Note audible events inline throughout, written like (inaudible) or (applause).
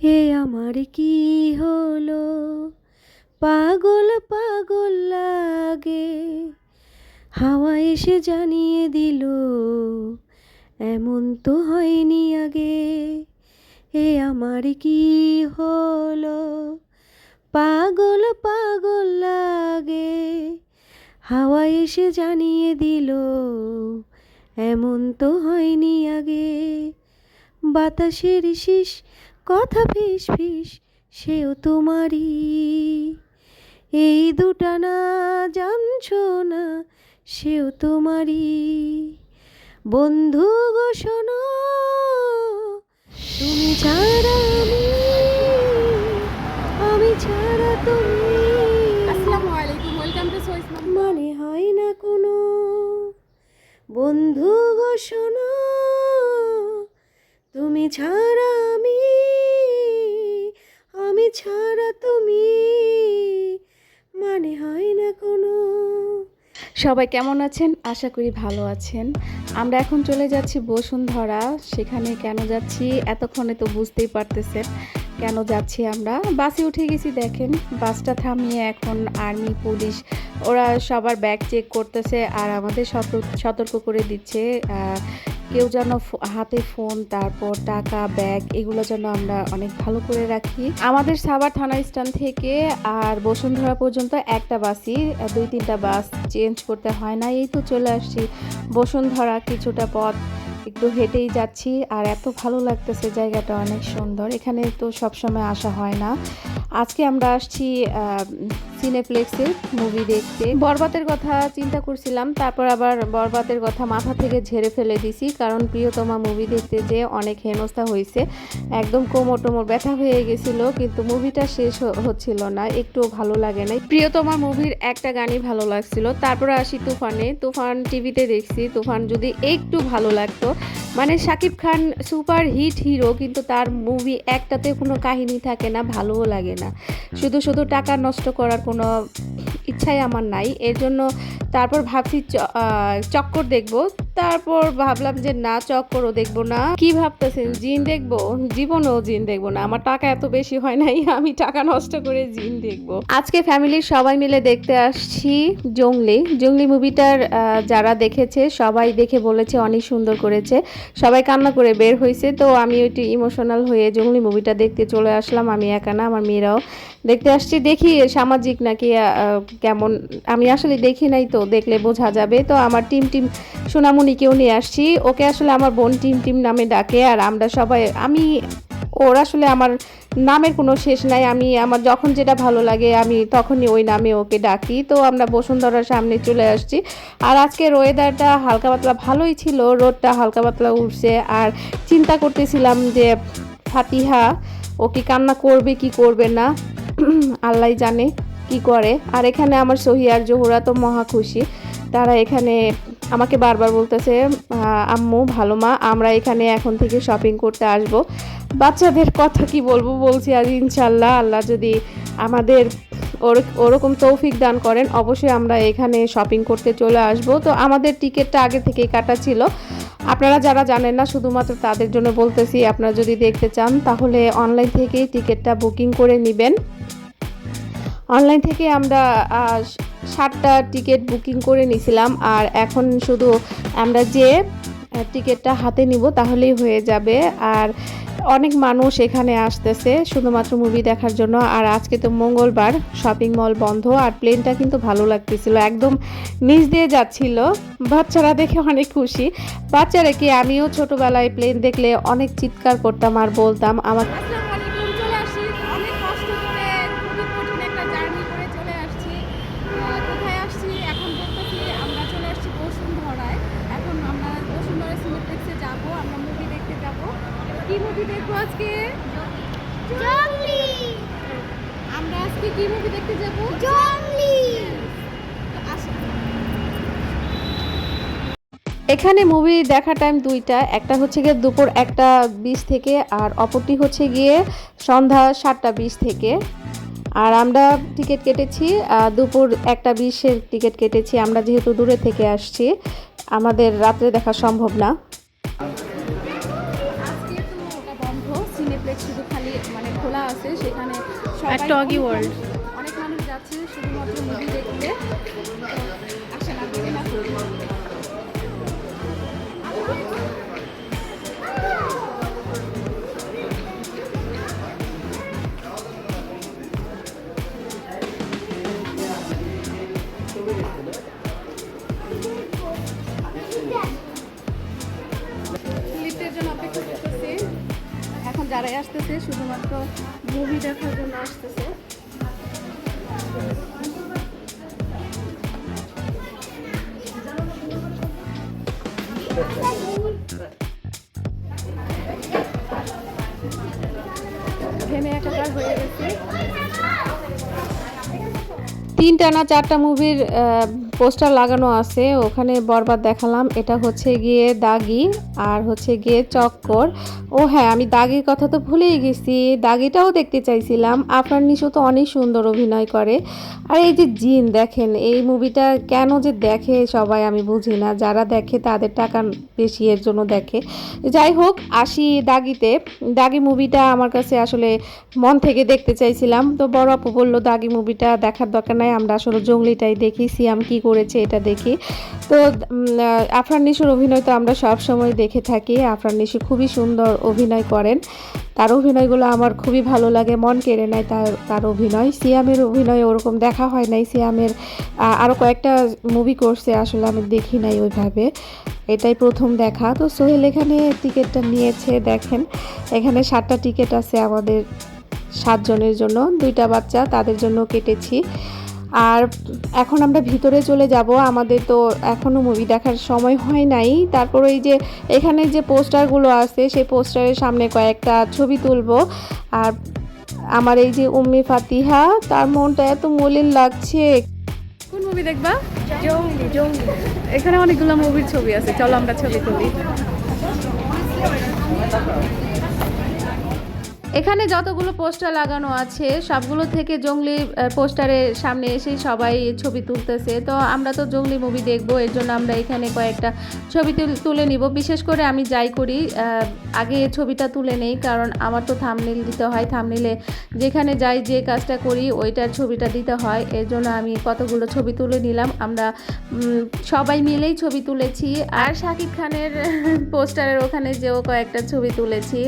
হে আমার কি হলো? পাগল পাগল লাগে। হাওয়া এসে জানিয়ে দিল, এমন তো হয়নি আগে। হে আমার কি হলো? পাগল পাগল লাগে। হাওয়া এসে জানিয়ে দিল, এমন তো হয়নি আগে। বাতাসের শীষ কথা ফিস ফিস সেও তোমারই। এই দুটা না জানছো না সেও তোমারই। বন্ধু গো শোনো তুমি ছাড়া আমি আমি ছাড়া তুমি। আসসালামু আলাইকুম ওয়েলকাম টু সোয়েস মানে হয় না কোনো। বন্ধু গো শোনো তুমি ছাড়া আমি আমি ছাড়া তুমি মানে হয় না কোনো। সবাই কেমন আছেন? আশা করি ভালো আছেন। আমরা এখন চলে যাচ্ছি বসুন্ধরা। সেখানে কেন যাচ্ছি এতক্ষণে তো বুঝতেই পারতেছেন কেন যাচ্ছি আমরা। বাসে উঠে গেছি, দেখেন। বাসটা থামিয়ে এখন আর্মি, পুলিশ, ওরা সবার ব্যাগ চেক করতেছে আর আমাদের সতর্ক- করে দিচ্ছে কেউ যেন হাতে ফোন, তারপর টাকা, ব্যাগ, এগুলো যেন আমরা অনেক ভালো করে রাখি। আমাদের সাভার থানা স্ট্যান্ড থেকে আর বসুন্ধরা পর্যন্ত একটা বাসই, দুই তিনটা বাস চেঞ্জ করতে হয় না, এই তো চলে আসছি। বসুন্ধরা কিছুটা পথ একটু হেঁটেই যাচ্ছি আর এত ভালো লাগতেছে জায়গাটা অনেক সুন্দর। এখানে তো সবসময় আসা হয় না। আজকে আমরা আসছি সিনেপ্লেক্সে মুভি দেখতে। বরবাতের কথা চিন্তা করছিলাম, তারপর আবার বরবাতের কথা মাথা থেকে ঝেড়ে ফেলে দিছি, কারণ প্রিয়তমা মুভি দেখতে যে অনেক হেনস্থা হয়েছে। একদম কোমর টোমর ব্যথা হয়ে গেছিল, কিন্তু মুভিটা শেষ হচ্ছিল না, একটুও ভালো লাগে নাই। প্রিয়তমা মুভির একটা গানই ভালো লাগছিল। তারপরে আসি তুফানে। তুফান টিভিতে দেখছি। তুফান যদি একটু ভালো লাগতো মানে Shakib Khan super hit hero, কিন্তু তার মুভি একটাতে কোনো কাহিনী থাকে না, ভালোও লাগে না। শুধু শুধু টাকা নষ্ট করার কোনো ইচ্ছাই আমার নাই। এর জন্য তারপর ভাবছি চক্কর দেখব। তারপর ভাবলাম যে না, চক্করও দেখব না। কি ভাবতেছেন? জিন দেখব? জীবনেও জিন দেখব না। আমার টাকা এত বেশি হয় নাই, আমি টাকা নষ্ট করে জিন দেখব। আজকে ফ্যামিলির সবাই মিলে দেখতে আসছি জংলি জংলি মুভিটার যারা দেখেছে, সবাই দেখে বলেছে, অনেক সুন্দর করেছে। সবাই কান্না করে বের হয়েছে তো আমি একটু ইমোশনাল হয়ে জংলি মুভিটা দেখতে চলে আসলাম। আমি একা না, আমার মেয়েরাও দেখতে আসছি, দেখি সামাজিক নাকি কেমন। আমি আসলে দেখি নাই তো, দেখলে বোঝা যাবে। তো আমার টিম টিম সোনামণিকেও নিয়ে আসছি। ওকে আসলে আমার বোন টিম টিম নামে ডাকে আর আমরা সবাই, আমি, ওর আসলে আমার নামের কোনো শেষ নাই। আমি, আমার যখন যেটা ভালো লাগে, আমি তখনই ওই নামে ওকে ডাকি। তো আমরা বসুন্ধরার সামনে চলে আসছি। আর আজকের ওয়েদারটা হালকা পাতলা, ভালোই ছিল। রোদটা হালকা পাতলা উঠছে। আর চিন্তা করতেছিলাম যে ফাতিহা ও কি কান্না করবে, কি করবে না? (clears throat) আল্লাহ জানে কি করে। আর এখানে আমার সহি আর জোহরা তো মহা খুশি। তারা এখানে আমাকে বারবার বলতেছে আম্মু, ভালো মা, আমরা এখানে এখন থেকে শপিং করতে আসব। বাচ্চাদের কথা কি বলব বলছি আর ইনশাল্লাহ আল্লাহ যদি আমাদের ওর- ওরকম তৌফিক দান করেন, অবশ্যই আমরা এখানে শপিং করতে চলে আসব। তো আমাদের টিকিটটা আগে থেকেই কাটা ছিল। আপনারা যারা জানেন না, শুধুমাত্র তাদের জন্য বলতেছি, আপনারা যদি দেখতে চান, তাহলে অনলাইন থেকেই টিকিটটা বুকিং করে নেবেন। অনলাইন থেকে আমরা সাতটা টিকিট বুকিং করে নিছিলাম, আর এখন শুধু আমরা যে টিকিটটা হাতে নিব, তাহলেই হয়ে যাবে। আর অনেক মানুষ এখানে আসতেছে শুধুমাত্র মুভি দেখার জন্য। আর আজকে তো মঙ্গলবার শপিং মল বন্ধ আর প্লেনটা কিন্তু ভালো লাগতেছিল। একদম নিচ দিয়ে যাচ্ছিল। বাচ্চারা দেখে অনেক খুশি। বাচ্চারা কি আমিও ছোটবেলায় প্লেন দেখলে অনেক চিৎকার করতাম আর বলতাম, আমার আসসালামু আলাইকুম চলে আসছি অনেক কষ্ট করে খুবই কঠিন একটা জার্নি করে চলে আসছি আহ, কোথায় আসছি এখন বলতেছি আমরা চলে আসছি বসুন্ধরায় এখন আমরা বসুন্ধরা সিনেপ্লেক্সে যাব আমরা মুভি দেখতে যাব কি মুভি দেখব আজকে? জংলি। আমরা আজকে কি মুভি দেখতে যাব? জংলি। আসুন এখানে মুভি দেখার টাইম দুইটা। একটা হচ্ছে গিয়ে দুপুর একটা বিশ থেকে আর অপরটি হচ্ছে গিয়ে সন্ধ্যা সাতটা বিশ থেকে। আর আমরা টিকিট কেটেছি দুপুর একটা বিশের টিকিট কেটেছি। আমরা যেহেতু দূরে থেকে আসছি আমাদের রাত্রে দেখা সম্ভব না। সবাই একটা অগি ওয়ার্ল্ড অনেক মানুষ যাচ্ছে শুধুমাত্র মুভি দেখতে। যারাই আসতেছে শুধুমাত্র মুভি দেখার জন্য আসতেছে। তিনটা না চারটা মুভির পোস্টার লাগানো আছে, ওখানে বরবাদ দেখালাম। এটা হচ্ছে গিয়ে দাগি আর হচ্ছে গিয়ে চক্কর। ও হ্যাঁ আমি দাগির কথা তো ভুলেই গেছি। দাগিটাও দেখতে চাইছিলাম। আপনার নিশো তো অনেক সুন্দর অভিনয় করে। আর এই যে জিন, দেখেন, এই মুভিটা কেন যে দেখে সবাই আমি বুঝি না। যারা দেখে তাদের টাকা বেশি, এর জন্য দেখে। যাই হোক, আসি দাগিতে। দাগি মুভিটা আমার কাছে আসলে মন থেকে দেখতে চাইছিলাম। তো বড় আপু বলল, দাগি মুভিটা দেখার দরকার নাই, আমরা আসলে জঙ্গলিটাই দেখি, সিয়াম কি করেছে এটা দেখি। তো আফরান নিশুর অভিনয় তো আমরা সব সময় দেখে থাকি। আফরান নিশু খুবই সুন্দর অভিনয় করেন। তার অভিনয়গুলো আমার খুবই ভালো লাগে। মন কেড়ে নেয় তার তার অভিনয়। সিয়ামের অভিনয় ওরকম দেখা হয় নাই। সিয়ামের আরও কয়েকটা মুভি করছে। আসলে আমি দেখি নাই ওইভাবে। এটাই প্রথম দেখা। তো সোহেল এখানে টিকিটটা নিয়েছে, দেখেন। এখানে সাতটা টিকিট আছে আমাদের সাতজনের জন্য। দুইটা বাচ্চা, তাদের জন্য কেটেছি। আর এখন আমরা ভিতরে চলে যাব। আমাদের তো এখনও মুভি দেখার সময় হয় নাই। তারপর এই যে এখানে যে পোস্টারগুলো আছে, সেই পোস্টারের সামনে কয়েকটা ছবি তুলবো। আর আমার এই যে উম্মি ফাতিহা, তার মনটা এত মলিন লাগছে। কোন মুভি দেখবা? এখানে অনেকগুলো মুভির ছবি আছে। চলো আমরা ছবি তুলি। এখানে যতগুলো পোস্টার লাগানো আছে, সবগুলো থেকে জঙ্গলি পোস্টারের সামনে এসেই সবাই ছবি তুলতেছে। তো আমরা তো জঙ্গলি মুভি দেখব, এর জন্য আমরা এখানে কয়েকটা ছবি তুলে নিব। বিশেষ করে আমি যাই করি আগে ছবিটা তুলে নেই, কারণ আমার তো থামনিল দিতে হয়। থামনেলে যেখানে যাই, যে কাজটা করি, ওইটার ছবিটা দিতে হয়। এর জন্য আমি কতগুলো ছবি তুলে নিলাম। আমরা সবাই মিলেই ছবি তুলেছি। আর শাকিব খানের (laughs) পোস্টারের ওখানে যেও কয়েকটা ছবি তুলেছি।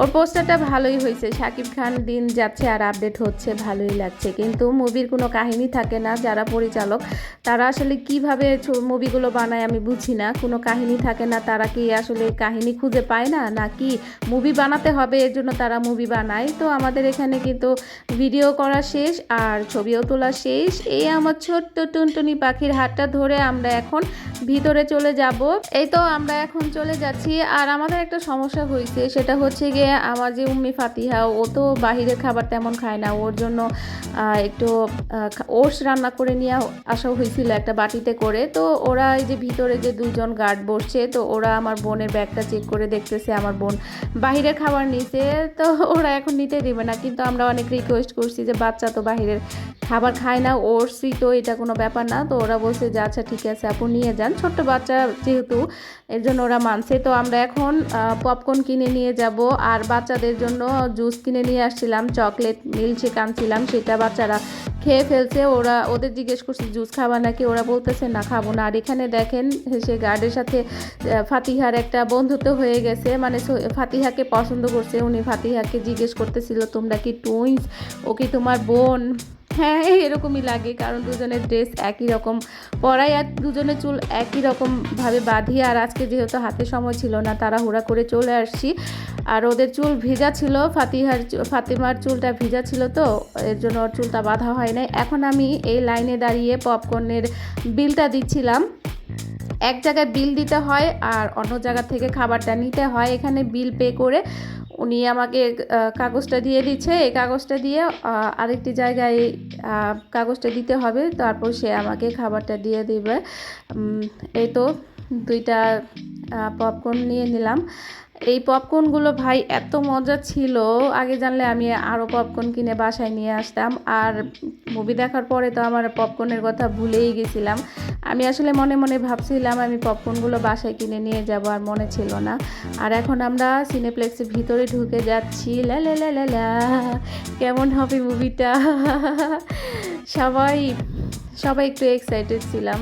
ওর পোস্টারটা ভালোই হয়েছে। শাকিব খান দিন যাচ্ছে আর আপডেট হচ্ছে, ভালোই লাগছে। কিন্তু মুভির কোনো কাহিনী থাকে না, যারা পরিচালক, তারা আসলে কীভাবে মুভিগুলো বানায় আমি বুঝি না। কোনো কাহিনী থাকে না, তারা কি আসলে কাহিনী খুঁজে পায় না? নাকি মুভি বানাতে হবে এর জন্য তারা মুভি বানায়? তো আমাদের এখানে কিন্তু ভিডিও করা শেষ আর ছবিও তোলা শেষ। এই আমার ছোট্ট টুনটুনি পাখির হাতটা ধরে আমরা এখন ভিতরে চলে যাব। এই তো আমরা এখন চলে যাচ্ছি। আর আমাদের একটা সমস্যা হয়েছে, সেটা হচ্ছে গিয়ে আমার যে উম্মি ফাতিহা, ও তো বাহিরের খাবার তেমন খায় না। ওর জন্য একটু ওটস রান্না করে নিয়ে আসা হয়েছিল একটা বাটিতে করে। তো ওরা এই যে ভিতরে যে দুজন গার্ড বসছে, তো ওরা আমার বোনের ব্যাগটা চেক করে দেখতেছে, আমার বোন বাহিরের খাবার নিছে। তো ওরা এখন নিতে দিবে না, কিন্তু আমরা অনেক রিকোয়েস্ট করছি যে বাচ্চা তো বাহিরের খাবার খায় না ওরসি তো এটা কোনো ব্যাপার না। তো ওরা বলছে যে আচ্ছা ঠিক আছে, আপু নিয়ে যান। ছোট্ট বাচ্চা যেহেতু, এর জন্য ওরা মানছে। তো আমরা এখন পপকর্ন কিনে নিয়ে যাব। আর বাচ্চাদের জন্য জুস কিনে নিয়ে আসছিলাম চকলেট মিল্কশেক আনছিলাম। সেটা বাচ্চারা খেয়ে ফেলছে। ওরা, ওদের জিজ্ঞেস করছি জুস খাবা নাকি? ওরা বলতেছে, না, খাব না। আর এখানে দেখেন, সে গার্ডের সাথে ফাতিহার একটা বন্ধুত্ব হয়ে গেছে। মানে ফাতিহাকে পছন্দ করছে। উনি ফাতিহাকে জিজ্ঞেস করতেছিল, তোমরা কি টুইন্স ও কি তোমার বোন? হ্যাঁ এরকমই লাগে। কারণ দুজনের ড্রেস একই রকম। পরাই আর দুজনের চুল একই রকম ভাবে বাঁধি। আর আজকে যেহেতু হাতে সময় ছিল না তারা হুড়া করে চলে আসছি। আর ওদের চুল ভিজা ছিল, ফাতিহার ফাতিমার চুলটা ভিজা ছিল তো, এর জন্য ওর চুলটা বাঁধা হয় নাই। এখন আমি এই লাইনে দাঁড়িয়ে পপকর্নের বিলটা দিচ্ছিলাম। এক জায়গায় বিল দিতে হয় আর অন্য জায়গা থেকে খাবারটা নিতে হয়। এখানে বিল পে করে উনি আমাকে কাগজটা দিয়ে দিচ্ছে। এই কাগজটা দিয়ে আরেকটি জায়গায় কাগজটা দিতে হবে। তারপর সে আমাকে খাবারটা দিয়ে দিবে। এই তো দুইটা পপকর্ন নিয়ে নিলাম। এই পপকর্নগুলো ভাই এত মজা ছিল। আগে জানলে আমি আরও পপকর্ন কিনে বাসায় নিয়ে আসতাম। আর মুভি দেখার পরে তো আমার পপকর্নের কথা ভুলেই গেছিলাম। আমি আসলে মনে মনে ভাবছিলাম আমি পপকর্নগুলো বাসায় কিনে নিয়ে যাব আর মনে ছিল না। আর এখন আমরা সিনেপ্লেক্সের ভিতরে ঢুকে যাচ্ছি। লা লা লা কেমন হবে মুভিটা সবাই সবাই একটু এক্সাইটেড ছিলাম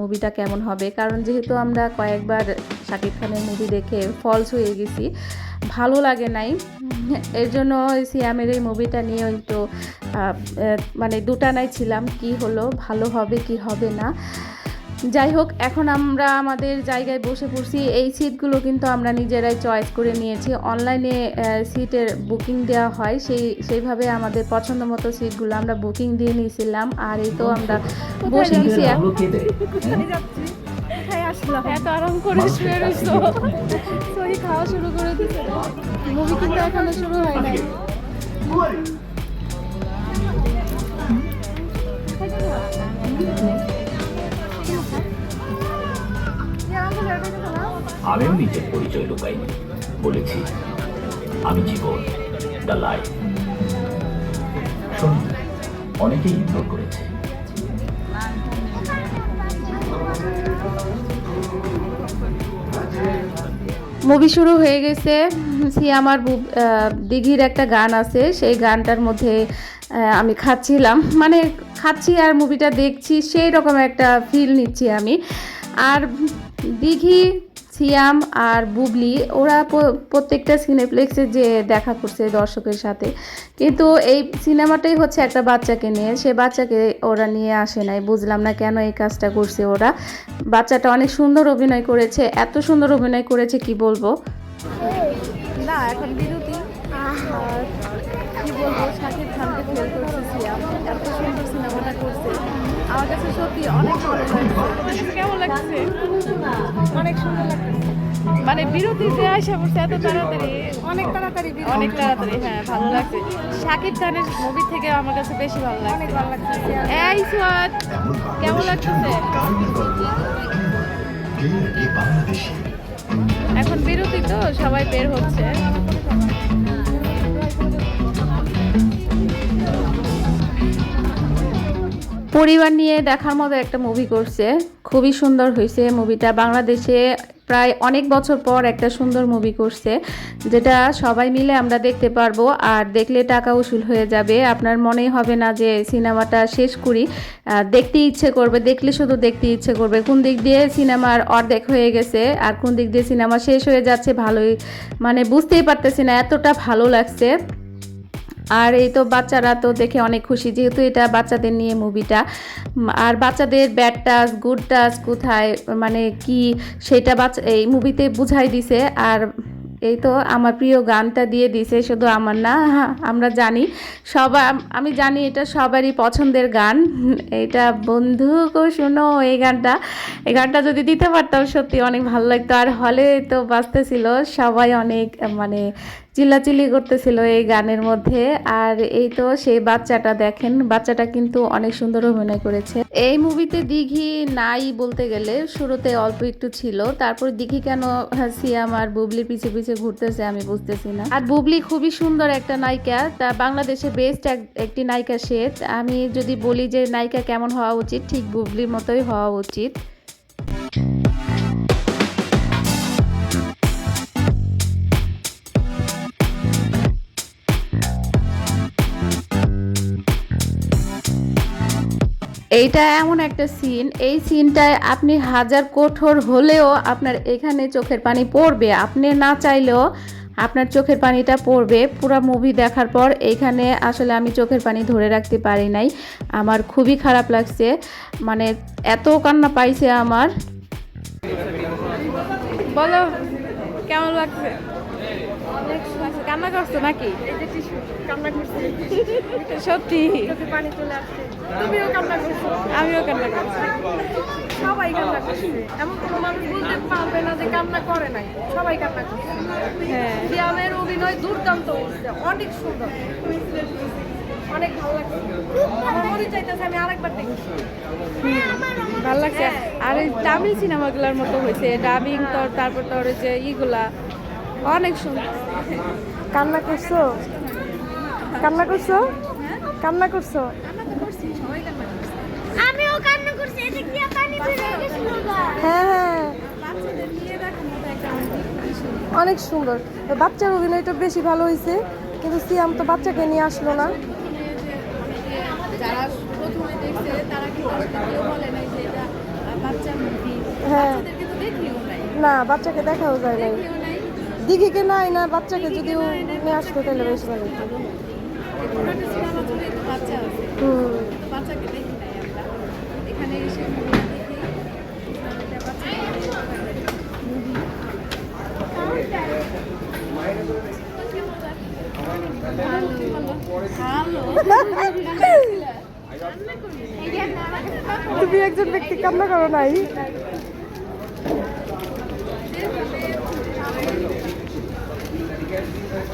মুভিটা কেমন হবে। কারণ যেহেতু আমরা কয়েকবার শাকিব খানের মুভি দেখে ফলস হয়ে গেছি, ভালো লাগে নাই। এর জন্য সিয়ামের এই মুভিটা নিয়ে তো মানে দুটানায় ছিলাম, কি হলো, ভালো হবে, কি হবে না। যাই হোক এখন আমরা আমাদের জায়গায় বসে পড়ছি। এই সিটগুলো কিন্তু আমরা নিজেরাই চয়েস করে নিয়েছি। অনলাইনে সিটের বুকিং দেওয়া হয়। সেই সেইভাবে আমাদের পছন্দ মতো সিটগুলো আমরা বুকিং দিয়ে নিয়েছিলাম। আর এই তো আমরা বসে গেছি সরি খাওয়া শুরু করে দিছে মুভি কিন্তু এখনও শুরু হয় নাই। আমিও নিজের পরিচয় লুকাইনি বলেছি আমি জীবন দ্য লাইফ শোন অনেকেই ইগনোর করেছে। মুভি শুরু হয়ে গেছে। বুব- আহ, দিঘির একটা গান আছে। সেই গানটার মধ্যে আমি খাচ্ছিলাম। মানে খাচ্ছি আর মুভিটা দেখছি সেই রকম একটা ফিল নিচ্ছি আমি। আর দিঘি সিয়াম আর বুবলি, ওরা প্রত্যেকটা সিনেপ্লেক্সে যে দেখা করছে দর্শকের সাথে। কিন্তু এই সিনেমাটাই হচ্ছে একটা বাচ্চাকে নিয়ে। সে বাচ্চাকে ওরা নিয়ে আসে নাই। বুঝলাম না কেন এই কাজটা করছে ওরা। বাচ্চাটা অনেক সুন্দর অভিনয় করেছে। এত সুন্দর অভিনয় করেছে, কি বলব? না, এখন বিরতি। কি বলব কাছে সত্যি অনেক ভালো কেমন লাগছে? অনেক সুন্দর লাগছে। মানে বিরতিতে আসা পড়ছে এত তাড়াতাড়ি। অনেক তাড়াতাড়ি অনেক তাড়াতাড়ি হ্যাঁ ভালো লাগছে। শাকিব খানের মুভি থেকে আমার কাছে বেশি ভালো লাগছে। অনেক ভালো লাগছে। এই সোয়াদ কেমন লাগছে? এখন বিরতি তো সবাই বের হচ্ছে। পরিবার নিয়ে দেখার মতো একটা মুভি করছে। খুবই সুন্দর হয়েছে মুভিটা বাংলাদেশে প্রায় অনেক বছর পর একটা সুন্দর মুভি করছে, যেটা সবাই মিলে আমরা দেখতে পারব। আর দেখলে টাকা উসুল হয়ে যাবে। আপনার মনে হবে না যে সিনেমাটা শেষ করি। দেখতে ইচ্ছে করবে। দেখলে শুধু দেখতে ইচ্ছে করবে। কোন দিক দিয়ে সিনেমার অর্ধেক হয়ে গেছে আর কোন দিক দিয়ে সিনেমা শেষ হয়ে যাচ্ছে ভালোই মানে বুঝতেই পারতেছি না, এতটা ভালো লাগছে। আর এই তো বাচ্চারা তো দেখে অনেক খুশি, যেহেতু এটা বাচ্চাদের নিয়ে মুভিটা। আর বাচ্চাদের ব্যাড টাচ গুড টাচ কোথায় মানে কি সেটা বাচ্চা, এই মুভিতে বুঝাই দিছে। আর এই তো আমার প্রিয় গানটা দিয়ে দিছে, শুধু আমার না, আমরা জানি। সবাই আমি জানি এটা সবারই পছন্দের গান। এটা বন্ধু গো, শোনো এই গানটা। এই গানটা যদি দিতে পারতাম, সত্যি অনেক ভালো লাগতো। আর হলে তো বাজতেছিল সবাই অনেক মানে চিল্লাচিল্লি করতেছিল এই গানের মধ্যে। আর এই তো সেই বাচ্চাটা দেখেন, বাচ্চাটা কিন্তু অনেক সুন্দর অভিনয় করেছে। এই মুভিতে দিঘি নাই বলতে গেলে, শুরুতে অল্প একটু ছিল, তারপর দিঘি কেন সিয়াম আর বুবলির পিছে পিছে ঘুরতেছে আমি বুঝতেছি না। আর বুবলি খুবই সুন্দর একটা নায়িকা, তা বাংলাদেশে বেস্ট একটি নায়িকা সে। আমি যদি বলি যে নায়িকা কেমন হওয়া উচিত, ঠিক বুবলির মতোই হওয়া উচিত। এইটা এমন একটা সিন এই সিনটায় আপনি হাজার কঠোর হলেও আপনার এখানে চোখের পানি পড়বে। আপনি না চাইলেও আপনার চোখের পানিটা পড়বে। পুরো মুভি দেখার পর এইখানে আসলে আমি চোখের পানি ধরে রাখতে পারি নাই। আমার খুবই খারাপ লাগছে। মানে এত কান্না পাইছে আমার। বলো, কেমন লাগছে? কান্না করছ নাকি? কান্না করছি। (laughs) সত্যি। পানি চলে আসছে। তুমিও কান্না করছ। আমিও কান্না করছি। সবাই কান্না করছে। এমন কোনো মানুষ বলতে পারবে না যে কান্না করে নাই। সবাই কান্না করছে। হ্যাঁ। সিয়ামের অভিনয় দুর্দান্ত অনেক সুন্দর। অনেক ভালো লাগছে। আমার মনে চাইতেছে আমি আরেকবার দেখি। ভালো লাগছে। আর এই তামিল সিনেমাগুলোর মতো হয়েছে। ডাবিং তোর তারপর তোর যে ইগুলা। অনেক সুন্দর। কান্না করছ? কান্না করছ? কান্না করছ? আমিও কান্না করছি এদিক দিয়ে পানি বেরিয়ে গেছিল গা। হ্যাঁ হ্যাঁ। অনেক সুন্দর। বাচ্চার অভিনয়টা বেশি ভালো হয়েছে কিন্তু সিয়াম তো বাচ্চাকে নিয়ে আসলো না। প্রথমে যে অনেকে যারা প্রথমে দেখছে তারা কিন্তু কেউ বলে নাই যে এটা আহ, মুভি হ্যাঁ। না বাচ্চাকে দেখাও যায় নাই। দিঘিকে নাই না বাচ্চাকে যদিও নিয়ে আসতো তাহলে বেশি ভালো তুমি একজন ব্যক্তি কান্না করো নাই।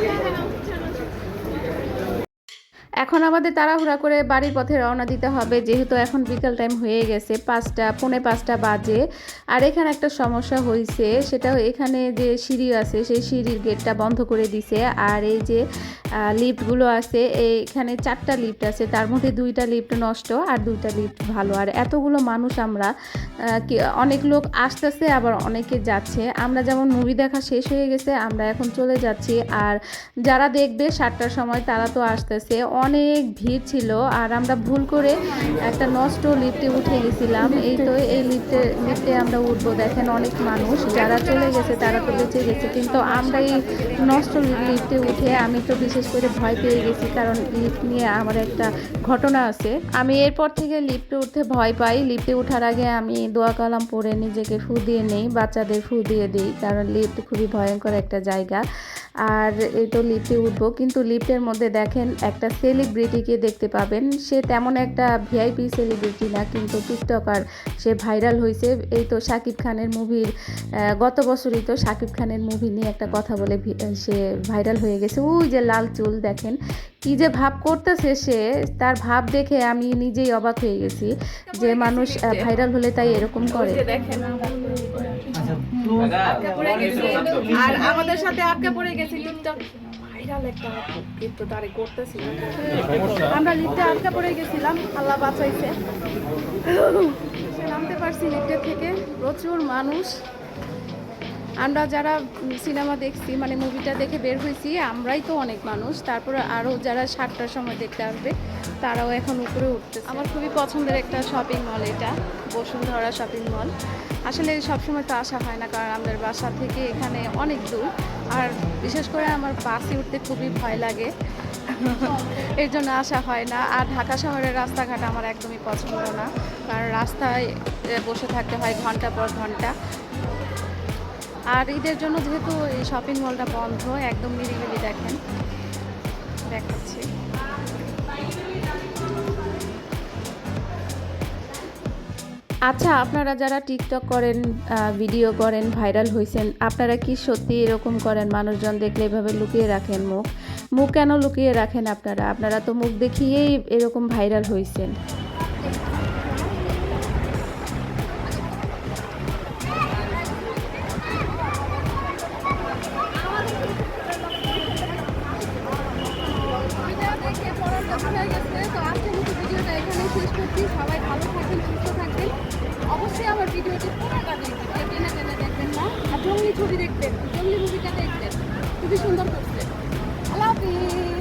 Ja, genau. এখন আমাদের তাড়াহুড়া করে বাড়ির পথে রওনা দিতে হবে, যেহেতু এখন বিকাল টাইম হয়ে গেছে পাঁচটা, পৌনে পাঁচটা বাজে। আর এখানে একটা সমস্যা হয়েছে সেটা এখানে যে সিঁড়ি আছে, সেই সিঁড়ির গেটটা বন্ধ করে দিছে। আর এই যে লিফটগুলো আছে, এখানে চারটা লিফট আছে, তার মধ্যে দুইটা লিফট নষ্ট আর দুইটা লিফট ভালো। আর এতগুলো মানুষ আমরা অনেক লোক আসতেছে, আবার অনেকে যাচ্ছে। আমরা যেমন মুভি দেখা শেষ হয়ে গেছে, আমরা এখন চলে যাচ্ছি। আর যারা দেখবে সাতটার সময়, তারা তো আসতেছে। অনেক ভিড় ছিল আর আমরা ভুল করে একটা নষ্ট লিফটে উঠে গেছিলাম। এই তো এই লিফটে লিফটে আমরা উঠবো। দেখেন অনেক মানুষ, যারা চলে গেছে তারা তো বেঁচে গেছে। কিন্তু আমরা এই নষ্ট লিফটে উঠে আমি তো বিশেষ করে ভয় পেয়ে গেছি কারণ লিফট নিয়ে আমার একটা ঘটনা আছে। আমি এরপর থেকে লিফটে উঠতে ভয় পাই। লিফটে ওঠার আগে আমি দোয়া কালাম পরে নিজেকে ফু দিয়ে নেই, বাচ্চাদের ফু দিয়ে দিই, কারণ লিফট খুবই ভয়ঙ্কর একটা জায়গা। আর এই তো লিফটে উঠবো। কিন্তু লিফটের মধ্যে দেখেন একটা সেলিব্রিটিকে দেখতে পাবেন। সে তেমন একটা ভিআইপি সেলিব্রিটি না কিন্তু টিকটকার সে ভাইরাল হয়েছে এই তো শাকিব খানের মুভির গত বছরই তো শাকিব খানের মুভি নিয়ে একটা কথা বলে সে ভাইরাল হয়ে গেছে। ওই যে লাল চুল দেখেন কি যে ভাব করতেছে সে। তার ভাব দেখে আমি নিজেই অবাক হয়ে গেছি যে মানুষ ভাইরাল হলে তাই এরকম করে। দেখেন আটকা পড়ে গেছে। আর আমাদের সাথে আটকা পড়ে গেছে লিপটা ভাইরাল একটা কিন্তু তারে করতেছি আমরা লিফটে আটকা পড়ে গেছিলাম আল্লাহ বাঁচাইছে। সে নামতে পারছি লিফটের থেকে। প্রচুর মানুষ। আমরা যারা সিনেমা দেখছি মানে মুভিটা দেখে বের হয়েছি আমরাই তো অনেক মানুষ। তারপরে আরও যারা সাতটার সময় দেখতে আসবে তারাও এখন উপরে উঠতে আমার খুবই পছন্দের একটা শপিং মল এটা বসুন্ধরা শপিং মল আসলে সবসময় তো আসা হয় না কারণ আমাদের বাসা থেকে এখানে অনেক দূর। আর বিশেষ করে আমার বাসে উঠতে খুবই ভয় লাগে। (laughs) এর জন্য আসা হয় না। আর ঢাকা শহরের রাস্তাঘাট আমার একদমই পছন্দ না। কারণ রাস্তায় বসে থাকতে হয় ঘণ্টা পর ঘণ্টা। আর ঈদের জন্য যেহেতু এই শপিং মলটা বন্ধ, একদম নিরিবিলি দেখেন। দেখাচ্ছি। আচ্ছা আপনারা যারা টিকটক করেন ভিডিও করেন ভাইরাল হয়েছেন আপনারা কি সত্যি এরকম করেন? মানুষজন দেখলে এভাবে লুকিয়ে রাখেন মুখ? মুখ কেন লুকিয়ে রাখেন আপনারা? আপনারা তো মুখ দেখিয়েই এরকম ভাইরাল হয়েছেন রিকোয়েস্ট করছি সবাই ভালো থাকবেন সুস্থ থাকবেন অবশ্যই আমার ভিডিওটি পুরো দেখবেন টেনে কেনা দেখবেন না। আর জঙ্গলি ছবি দেখবেন, জঙ্গলি মুভিটা দেখবেন। খুবই সুন্দর করছে। আল্লাহ হাফিজ।